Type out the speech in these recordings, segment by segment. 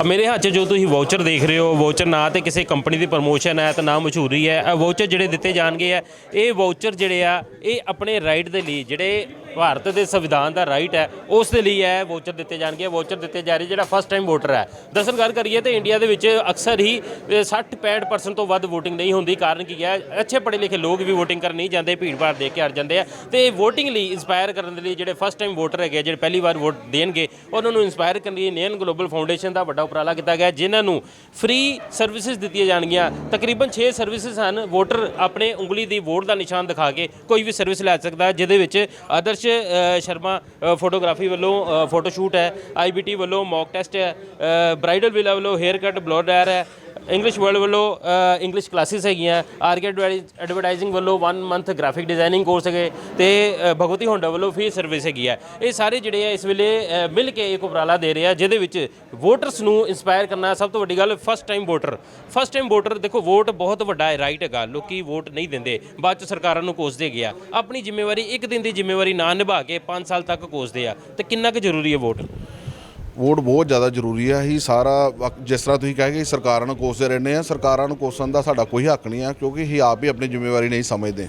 ਆ ਮੇਰੇ ਹੱਥ 'ਚ ਜੋ ਤੁਸੀਂ ਵਾਊਚਰ ਦੇਖ ਰਹੇ ਹੋ ਵਾਊਚਰ ਨਾ ਤੇ ਕਿਸੇ ਕੰਪਨੀ ਦੀ ਪ੍ਰਮੋਸ਼ਨ ਹੈ ਤੇ ਨਾ ਮਸ਼ਹੂਰੀ ਹੈ ਇਹ ਵਾਊਚਰ ਜਿਹੜੇ ਦਿੱਤੇ ਜਾਣਗੇ ਆ ਇਹ ਵਾਊਚਰ ਜਿਹੜੇ ਆ, ਇਹ ਆਪਣੇ ਰਾਈਟ ਦੇ ਲਈ, ਜਿਹੜੇ ਭਾਰਤ ਦੇ ਸੰਵਿਧਾਨ ਦਾ ਰਾਈਟ ਹੈ, ਉਸ ਦੇ ਲਈ ਇਹ ਵੋਚਰ ਦਿੱਤੇ ਜਾਣਗੇ। ਵੋਚਰ ਦਿੱਤੇ ਜਾ ਰਹੇ ਜਿਹੜਾ ਫਸਟ ਟਾਈਮ ਵੋਟਰ ਹੈ। ਦਰਅਸਲ ਗੱਲ ਕਰੀਏ ਤੇ ਇੰਡੀਆ ਦੇ ਵਿੱਚ ਅਕਸਰ ਹੀ 60-65% ਤੋਂ ਵੱਧ VOTING ਨਹੀਂ ਹੁੰਦੀ। ਕਾਰਨ ਕੀ ਹੈ? ਅੱਛੇ ਪੜ੍ਹੇ ਲਿਖੇ ਲੋਕ ਵੀ VOTING ਕਰਨ ਨਹੀਂ ਜਾਂਦੇ, ਭੀੜ ਭਾੜ ਦੇਖ ਕੇ ਹਟ ਜਾਂਦੇ ਆ। ਤੇ VOTING ਲਈ ਇਨਸਪਾਇਰ ਕਰਨ ਦੇ ਲਈ ਜਿਹੜੇ ਫਸਟ ਟਾਈਮ ਵੋਟਰ ਹੈਗੇ ਜਿਹੜੇ ਪਹਿਲੀ ਵਾਰ ਵੋਟ ਦੇਣਗੇ, ਉਹਨਾਂ ਨੂੰ ਇਨਸਪਾਇਰ ਕਰਨ ਲਈ ਨੇਨ ਗਲੋਬਲ ਫਾਊਂਡੇਸ਼ਨ ਦਾ ਵੱਡਾ ਉਪਰਾਲਾ ਕੀਤਾ ਗਿਆ। ਜਿਨ੍ਹਾਂ ਨੂੰ ਫ੍ਰੀ ਸਰਵਿਸਿਜ਼ ਦਿੱਤੀਆਂ ਜਾਣਗੀਆਂ। ਤਕਰੀਬਨ 6 ਸਰਵਿਸਿਜ਼ ਹਨ। ਵੋਟਰ ਆਪਣੇ ਉਂਗਲੀ ਦੀ ਵੋਟ ਦਾ ਨਿਸ਼ਾਨ ਦਿਖਾ ਕੇ ਕੋਈ ਵੀ ਸਰਵਿਸ ਲੈ ਸਕਦਾ, ਜਿਹਦੇ ਵਿੱਚ ਆਦਰਸ਼ ਅ, ਸ਼ਰਮਾ ਫੋਟੋਗ੍ਰਾਫੀ ਵੱਲੋਂ ਫੋਟੋ ਸ਼ੂਟ ਹੈ ਆਈਬੀਟੀ ਵੱਲੋਂ ਮੌਕ ਟੈਸਟ ਹੈ ਬ੍ਰਾਈਡਲ ਵਿਲਾ ਵੱਲੋਂ ਹੇਅਰ ਕੱਟ ਬਲੋ ਡਾਇਰ ਹੈ ਇੰਗਲਿਸ਼ ਵਰਲਡ ਵੱਲੋਂ ਇੰਗਲਿਸ਼ ਕਲਾਸਿਸ ਹੈਗੀਆਂ। ਆਰਕੇ ਐਡਵਰਟਾਈਜ਼ਿੰਗ ਵੱਲੋਂ 1 ਮੰਥ ਗ੍ਰਾਫਿਕ ਡਿਜ਼ਾਈਨਿੰਗ ਕੋਰਸ ਹੈਗੇ ਤੇ ਭਗਵਤੀ ਹੋਂਡਾ ਵੱਲੋਂ ਫ੍ਰੀ ਸਰਵਿਸ ਹੈਗੀ ਹੈ। ਇਹ ਸਾਰੇ ਜਿਹੜੇ ਆ, ਇਸ ਵੇਲੇ ਮਿਲ ਕੇ ਇੱਕ ਉਪਰਾਲਾ ਦੇ ਰਹੇ ਆ, ਜਿਹਦੇ ਵਿੱਚ ਵੋਟਰਸ ਨੂੰ ਇਨਸਪਾਇਰ ਕਰਨਾ ਸਭ ਤੋਂ ਵੱਡੀ ਗੱਲ first time voter first time voter ਦੇਖੋ ਵੋਟ ਬਹੁਤ ਵੱਡਾ ਹੈ ਰਾਈਟ ਹੈਗਾ। ਲੋਕੀ ਵੋਟ ਨਹੀਂ ਦਿੰਦੇ। ਬਾਅਦ ਚ ਸਰਕਾਰਾਂ ਨੂੰ ਕੋਸਦੇ ਗਿਆ ਆਪਣੀ ਜ਼ਿੰਮੇਵਾਰੀ, ਇੱਕ ਦਿਨ ਦੀ ਜ਼ਿੰਮੇਵਾਰੀ ਨਾ ਨਿਭਾ ਕੇ 5 ਸਾਲ ਤੱਕ ਕੋਸਦੇ ਆ। ਤੇ ਕਿੰਨਾ ਕੁ ਜ਼ਰੂਰੀ ਹੈ ਵੋਟ ਵੋਟ ਬਹੁਤ ਜ਼ਿਆਦਾ ਜ਼ਰੂਰੀ ਹੈ ਹੀ ਸਾਰਾ ਵਕ- ਜਿਸ ਤਰ੍ਹਾਂ ਤੁਸੀਂ ਕਹੇ ਕਿ ਸਰਕਾਰਾਂ ਨੂੰ ਕੋਸਦੇ ਰਹਿੰਦੇ ਆ। ਸਰਕਾਰਾਂ ਨੂੰ ਕੋਸਣ ਦਾ ਸਾਡਾ ਕੋਈ ਹੱਕ ਨਹੀਂ ਆ, ਕਿਉਂਕਿ ਇਹ ਆਪ ਹੀ ਆਪਣੀ ਜ਼ਿੰਮੇਵਾਰੀ ਨਹੀਂ ਸਮਝਦੇ।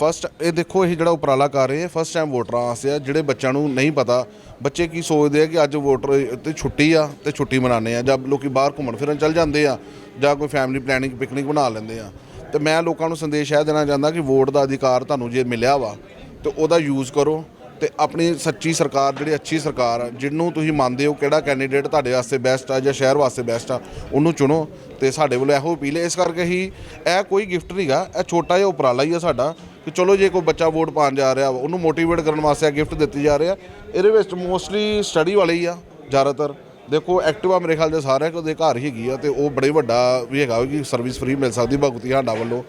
ਫਸਟ ਇਹ ਦੇਖੋ, ਇਹ ਜਿਹੜਾ ਉਪਰਾਲਾ ਕਰ ਰਹੇ ਆ ਫਸਟ ਟਾਈਮ ਵੋਟਰਾਂ ਵਾਸਤੇ ਆ, ਜਿਹੜੇ ਬੱਚਿਆਂ ਨੂੰ ਨਹੀਂ ਪਤਾ, ਬੱਚੇ ਕੀ ਸੋਚਦੇ ਆ ਕਿ ਅੱਜ ਵੋਟਰ ਤੇ ਛੁੱਟੀ ਆ ਤੇ ਛੁੱਟੀ ਮਨਾਉਂਦੇ ਆ, ਜਾਂ ਲੋਕੀ ਬਾਹਰ ਘੁੰਮਣ ਫਿਰਨ ਚੱਲ ਜਾਂਦੇ ਆ, ਜਾਂ ਕੋਈ ਫੈਮਿਲੀ ਪਲੈਨਿੰਗ ਪਿਕਨਿਕ ਬਣਾ ਲੈਂਦੇ ਆ। ਤੇ ਮੈਂ ਲੋਕਾਂ ਨੂੰ ਸੰਦੇਸ਼ ਇਹ ਦੇਣਾ ਚਾਹੁੰਦਾ ਕਿ ਵੋਟ ਦਾ ਅਧਿਕਾਰ ਤੁਹਾਨੂੰ ਜੇ ਮਿਲਿਆ ਵਾ, ਤੇ ਉਹਦਾ ਯੂਜ਼ ਕਰੋ। ਤੇ ਆਪਣੀ ਸੱਚੀ ਸਰਕਾਰ, ਜਿਹੜੀ ਅੱਛੀ ਸਰਕਾਰ ਆ, ਜਿਹਨੂੰ ਤੁਸੀਂ ਮੰਨਦੇ ਹੋ ਕਿਹੜਾ ਕੈਂਡੀਡੇਟ ਤੁਹਾਡੇ ਵਾਸਤੇ ਬੈਸਟ ਆ ਜਾਂ ਸ਼ਹਿਰ ਵਾਸਤੇ ਬੈਸਟ ਆ, ਉਹਨੂੰ ਚੁਣੋ ਤੇ ਸਾਡੇ ਵੱਲੋਂ ਇਹੋ ਅਪੀਲ ਹੈ। ਇਸ ਕਰਕੇ ਹੀ ਇਹ ਕੋਈ ਗਿਫਟ ਨਹੀਂਗਾ ਇਹ ਛੋਟਾ ਜਿਹਾ ਉਪਰਾਲਾ ਹੀ ਆ ਸਾਡਾ ਕਿ ਚਲੋ ਜੇ ਕੋਈ ਬੱਚਾ ਵੋਟ ਪਾਉਣ ਜਾ ਰਿਹਾ ਵਾ ਉਹਨੂੰ ਮੋਟੀਵੇਟ ਕਰਨ ਵਾਸਤੇ ਇਹ ਗਿਫਟ ਦਿੱਤੀ ਜਾ ਰਿਹਾ ਇਹਦੇ ਵਿੱਚ ਮੋਸਟਲੀ ਸਟੱਡੀ ਵਾਲੇ ਹੀ ਆ, ਜ਼ਿਆਦਾਤਰ। ਦੇਖੋ ਐਕਟਿਵਾ ਮੇਰੇ ਖਿਆਲ ਦੇ ਸਾਰਿਆਂ ਕੋਲ ਦੇ ਘਰ ਹੀ ਹੈਗੀ ਆ ਤੇ ਉਹ ਬੜੇ ਵੱਡਾ ਵੀ ਹੈਗਾ ਕਿ ਸਰਵਿਸ ਫ੍ਰੀ ਮਿਲ ਸਕਦੀ ਭਗਵਤੀ ਹਾਂਡਾ ਵੱਲੋਂ।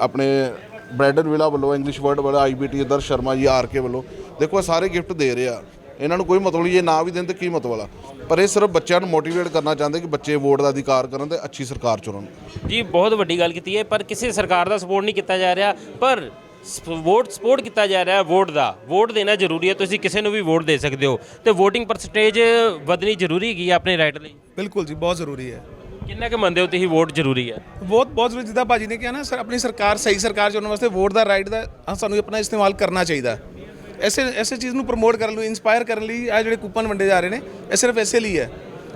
ਆਪਣੇ ਬ੍ਰੈਡਨ ਵਿਲਾ ਵੱਲੋਂ ਇੰਗਲਿਸ਼ ਵਰਡ ਵੱਲੋਂ ਆਈਬੀਟੀ ਦਰ ਸ਼ਰਮਾ ਜੀ ਆਰਕੇ ਵੱਲੋਂ ਦੇਖੋ ਇਹ ਸਾਰੇ ਗਿਫਟ ਦੇ ਰਹੇ ਆ। ਇਹਨਾਂ ਨੂੰ ਕੋਈ ਮਤਲਬ ਨਹੀਂ ਜੇ ਨਾ ਵੀ ਦੇਣ ਤੇ ਕੀ ਮਤਲਬ ਵਾਲਾ? ਪਰ ਇਹ ਸਿਰਫ ਬੱਚਿਆਂ ਨੂੰ ਮੋਟੀਵੇਟ ਕਰਨਾ ਚਾਹੁੰਦੇ ਕਿ ਬੱਚੇ ਵੋਟ ਦਾ ਅਧਿਕਾਰ ਕਰਨ ਤੇ ਅੱਛੀ ਸਰਕਾਰ ਚੁਣਨ। ਜੀ ਬਹੁਤ ਵੱਡੀ ਗੱਲ ਕੀਤੀ ਹੈ ਪਰ ਕਿਸੇ ਸਰਕਾਰ ਦਾ ਸਪੋਰਟ ਨਹੀਂ ਕੀਤਾ ਜਾ ਰਿਹਾ ਪਰ ਵੋਟ ਸਪੋਰਟ ਕੀਤਾ ਜਾ ਰਿਹਾ ਹੈ ਵੋਟ ਦਾ। ਵੋਟ ਦੇਣਾ ਜ਼ਰੂਰੀ ਹੈ ਤੁਸੀਂ ਕਿਸੇ ਨੂੰ ਵੀ ਵੋਟ ਦੇ ਸਕਦੇ ਹੋ। ਤੇ VOTING ਪਰਸੈਂਟੇਜ ਵਧਣੀ ਜ਼ਰੂਰੀ ਹੈਗੀ ਹੈ ਆਪਣੇ ਰਾਈਟ ਲਈ। ਬਿਲਕੁਲ ਜੀ ਬਹੁਤ ਜ਼ਰੂਰੀ ਹੈ। ਕਿੰਨਾ ਕੁ ਮੰਨਦੇ ਹੋ ਤੁਸੀਂ ਵੋਟ ਜ਼ਰੂਰੀ ਹੈ? ਬਹੁਤ ਬਹੁਤ ਜ਼ਰੂਰੀ, ਜਿੱਦਾਂ ਭਾਜੀ ਨੇ ਕਿਹਾ ਨਾ, ਸਰ, ਆਪਣੀ ਸਰਕਾਰ, ਸਹੀ ਸਰਕਾਰ ਚੁਣਨ ਵਾਸਤੇ ਵੋਟ ਦਾ ਰਾਈਟ ਦਾ ਸਾਨੂੰ ਆਪਣਾ ਇਸਤੇਮਾਲ ਕਰਨਾ ਚਾਹੀਦਾ। ਐਸੇ ਐਸੇ ਚੀਜ਼ ਨੂੰ ਪ੍ਰਮੋਟ ਕਰਨ ਲਈ ਇਨਸਪਾਇਰ ਕਰਨ ਲਈ ਇਹ ਜਿਹੜੇ ਕੂਪਨ ਵੰਡੇ ਜਾ ਰਹੇ ਨੇ, ਇਹ ਸਿਰਫ ਐਸੇ ਲਈ ਹੈ।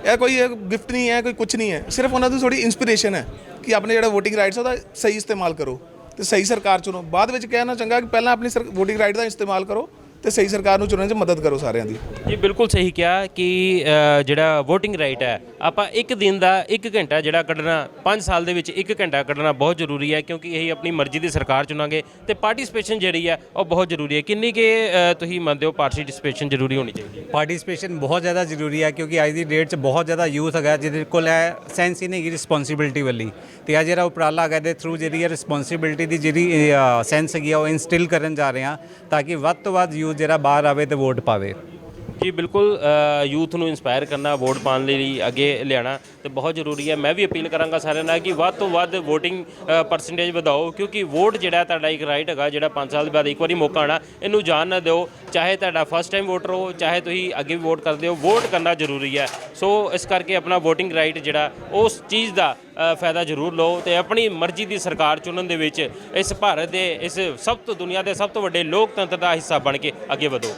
ਇਹ ਕੋਈ ਗਿਫਟ ਨਹੀਂ ਹੈ, ਕੋਈ ਕੁਝ ਨਹੀਂ ਹੈ। ਸਿਰਫ ਉਹਨਾਂ ਦੀ ਥੋੜੀ ਇਨਸਪੀਰੇਸ਼ਨ ਹੈ ਕਿ ਆਪਣੇ ਜਿਹੜਾ VOTING ਰਾਈਟਸ ਉਹਦਾ ਸਹੀ ਇਸਤੇਮਾਲ ਕਰੋ ਤੇ ਸਹੀ ਸਰਕਾਰ ਚੁਣੋ। ਬਾਅਦ ਵਿੱਚ ਕਹਿਣਾ ਚੰਗਾ ਕਿ ਪਹਿਲਾਂ ਆਪਣੀ ਵੋਟਿੰਗ ਰਾਈਟ ਦਾ ਇਸਤੇਮਾਲ ਕਰੋ। ਤੇ ਸਹੀ ਸਰਕਾਰ ਨੂੰ ਚੁਣਨ 'ਚ ਮਦਦ ਕਰੋ ਸਾਰਿਆਂ ਦੀ। ਜੀ ਬਿਲਕੁਲ ਸਹੀ ਕਿਹਾ ਕਿ ਅ, ਜਿਹੜਾ VOTING ਰਾਈਟ ਹੈ ਆਪਾਂ ਇੱਕ ਦਿਨ ਦਾ 1 ਘੰਟਾ ਜਿਹੜਾ ਕੱਢਣਾ 5 ਸਾਲ ਦੇ ਵਿੱਚ 1 ਘੰਟਾ ਕੱਢਣਾ ਬਹੁਤ ਜ਼ਰੂਰੀ ਹੈ ਕਿਉਂਕਿ ਇਹ ਆਪਣੀ ਮਰਜ਼ੀ ਦੀ ਸਰਕਾਰ ਚੁਣਾਂਗੇ ਤੇ ਪਾਰਟਿਸਿਪੇਸ਼ਨ ਜਿਹੜੀ ਹੈ ਉਹ ਬਹੁਤ ਜ਼ਰੂਰੀ ਹੈ। ਕਿੰਨੀ ਕਿ ਤੁਸੀਂ ਮੰਨਦੇ ਹੋ ਪਾਰਟਿਸਿਪੇਸ਼ਨ ਜ਼ਰੂਰੀ ਹੋਣੀ ਚਾਹੀਦੀ ਹੈ? ਪਾਰਟਿਸਿਪੇਸ਼ਨ ਬਹੁਤ ਜ਼ਿਆਦਾ ਜ਼ਰੂਰੀ ਹੈ ਕਿਉਂਕਿ ਅੱਜ ਦੀ ਡੇਟ 'ਚ ਬਹੁਤ ਜ਼ਿਆਦਾ ਯੂਥ ਹੈਗਾ ਜਿਹਦੇ ਕੋਲ ਇਹ ਸੈਂਸ ਹੀ ਨਹੀਂ ਹੈਗੀ ਰਿਸਪੌਂਸਿਬਿਲਟੀ ਵਾਲੀ। ਤੇ ਆ ਜਿਹੜਾ ਉਪਰਾਲਾ ਹੈਗਾ ਇਹਦੇ ਥਰੂ ਜਿਹੜੀ ਰਿਸਪੌਂਸਿਬਿਲਟੀ ਦੀ ਜਿਹੜੀ ਸੈਂਸ ਹੈਗੀ ਆ ਉਹ ਇਨਸਟਿਲ ਕਰਨ ਜਾ ਰਹੇ ਹਾਂ ਤਾਂ ਕਿ ਵੱਧ ਤੋਂ ਵੱਧ ਯੂਥ ਜਿਹੜਾ ਬਾਹਰ ਆਵੇ ਤੇ ਵੋਟ ਪਾਵੇ। ਜੀ ਬਿਲਕੁਲ ਯੂਥ ਨੂੰ ਇਨਸਪਾਇਰ ਕਰਨਾ, ਵੋਟ ਪਾਉਣ ਲਈ ਅੱਗੇ ਲਿਆਣਾ ਤੇ ਬਹੁਤ ਜ਼ਰੂਰੀ ਹੈ। ਮੈਂ ਵੀ ਅਪੀਲ ਕਰਾਂਗਾ ਸਾਰਿਆਂ ਨਾਲ ਕਿ ਵੱਧ ਤੋਂ ਵੱਧ VOTING ਪਰਸੈਂਟੇਜ ਵਧਾਓ, ਕਿਉਂਕਿ ਵੋਟ ਜਿਹੜਾ ਤੁਹਾਡਾ ਇੱਕ ਰਾਈਟ ਹੈਗਾ, ਜਿਹੜਾ 5 ਸਾਲ ਬਾਅਦ ਇੱਕ ਵਾਰੀ ਮੌਕਾ ਆਣਾ ਇਹਨੂੰ ਜਾਣ ਨਾ ਦਿਓ। ਚਾਹੇ ਤੁਹਾਡਾ ਫਸਟ ਟਾਈਮ ਵੋਟਰ ਹੋ, ਚਾਹੇ ਤੁਸੀਂ ਅੱਗੇ ਵੀ ਵੋਟ ਕਰਦੇ ਹੋ ਵੋਟ ਕਰਨਾ ਜ਼ਰੂਰੀ ਹੈ। ਸੋ ਇਸ ਕਰਕੇ ਆਪਣਾ VOTING ਰਾਈਟ ਜਿਹੜਾ, ਉਸ ਚੀਜ਼ ਦਾ ਫਾਇਦਾ ਜ਼ਰੂਰ ਲਓ ਤੇ ਆਪਣੀ ਮਰਜ਼ੀ ਦੀ ਸਰਕਾਰ ਚੁਣਨ ਦੇ ਵਿੱਚ ਇਸ ਭਾਰਤ ਦੇ, ਇਸ ਸਭ ਤੋਂ ਦੁਨੀਆ ਦੇ ਸਭ ਤੋਂ ਵੱਡੇ ਲੋਕਤੰਤਰ ਦਾ ਹਿੱਸਾ ਬਣ ਕੇ ਅੱਗੇ ਵਧੋ।